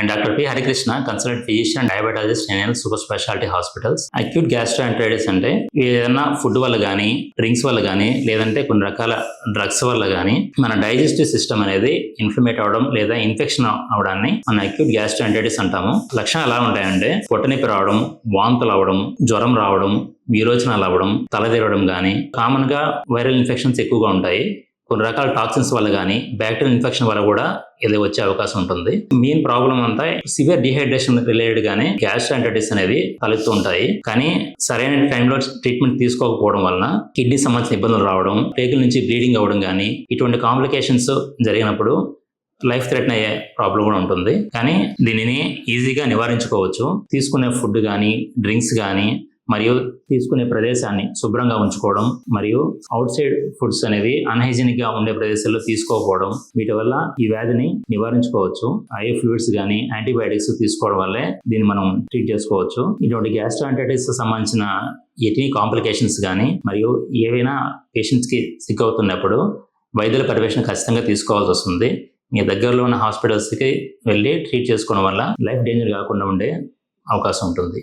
నేను doctor P Harikrishna consultant physician diabetologist in super speciality hospitals acute gastroenteritis అంటే ఏదైనా food వల్ల కానీ డ్రింక్స్ వల్ల కానీ లేదంటే కొన్ని రకాల డ్రగ్స్ వల్ల కానీ మన డైజెస్టివ్ సిస్టమ్ అనేది ఇన్ఫ్లమేట్ అవడం లేదా ఇన్ఫెక్షన్ అవడాన్ని మన అక్యూట్ గ్యాస్ట్రాంటైటిస్ అంటాము. లక్షణాలు ఎలా ఉంటాయంటే పొట్టనొప్పి రావడం వాంతులు అవడం జ్వరం రావడం విరోచనాలు అవ్వడం తలదిరవడం కానీ కామన్గా వైరల్ ఇన్ఫెక్షన్స్ ఎక్కువగా ఉంటాయి. కొన్ని రకాల టాక్సిన్స్ వల్ల కానీ బ్యాక్టీరియల్ ఇన్ఫెక్షన్ వల్ల కూడా ఇది వచ్చే అవకాశం ఉంటుంది. మెయిన్ ప్రాబ్లం అంతా సివియర్ డిహైడ్రేషన్ రిలేటెడ్ గానే గ్యాస్ట్రాంటైటిస్ అనేది తలెత్తు ఉంటాయి. కానీ సరైన టైంలో ట్రీట్మెంట్ తీసుకోకపోవడం వలన కిడ్నీ సంబంధించిన ఇబ్బందులు రావడం పేగుల నుంచి బ్లీడింగ్ అవ్వడం కానీ ఇటువంటి కాంప్లికేషన్స్ జరిగినప్పుడు లైఫ్ థ్రెటన్ అయ్యే ప్రాబ్లం కూడా ఉంటుంది. కానీ దీనిని ఈజీగా నివారించుకోవచ్చు. తీసుకునే ఫుడ్ కానీ డ్రింక్స్ కానీ మరియు తీసుకునే ప్రదేశాన్ని శుభ్రంగా ఉంచుకోవడం మరియు అవుట్ సైడ్ ఫుడ్స్ అనేవి అన్హైజీనిక్గా ఉండే ప్రదేశాల్లో తీసుకోకపోవడం వీటి వల్ల ఈ వ్యాధిని నివారించుకోవచ్చు. ఐ ఫ్లూయిడ్స్ కానీ యాంటీబయాటిక్స్ తీసుకోవడం వల్లే దీన్ని మనం ట్రీట్ చేసుకోవచ్చు. ఇటువంటి గ్యాస్ట్రాంటైటిస్ సంబంధించిన ఎటీ కాంప్లికేషన్స్ కానీ మరియు ఏవైనా పేషెంట్స్కి సిక్ అవుతున్నప్పుడు వైద్యుల పర్యవేక్షణ ఖచ్చితంగా తీసుకోవాల్సి వస్తుంది. మీ దగ్గరలో ఉన్న హాస్పిటల్స్కి వెళ్ళి ట్రీట్ చేసుకోవడం వల్ల లైఫ్ డేంజర్ కాకుండా ఉండే అవకాశం ఉంటుంది.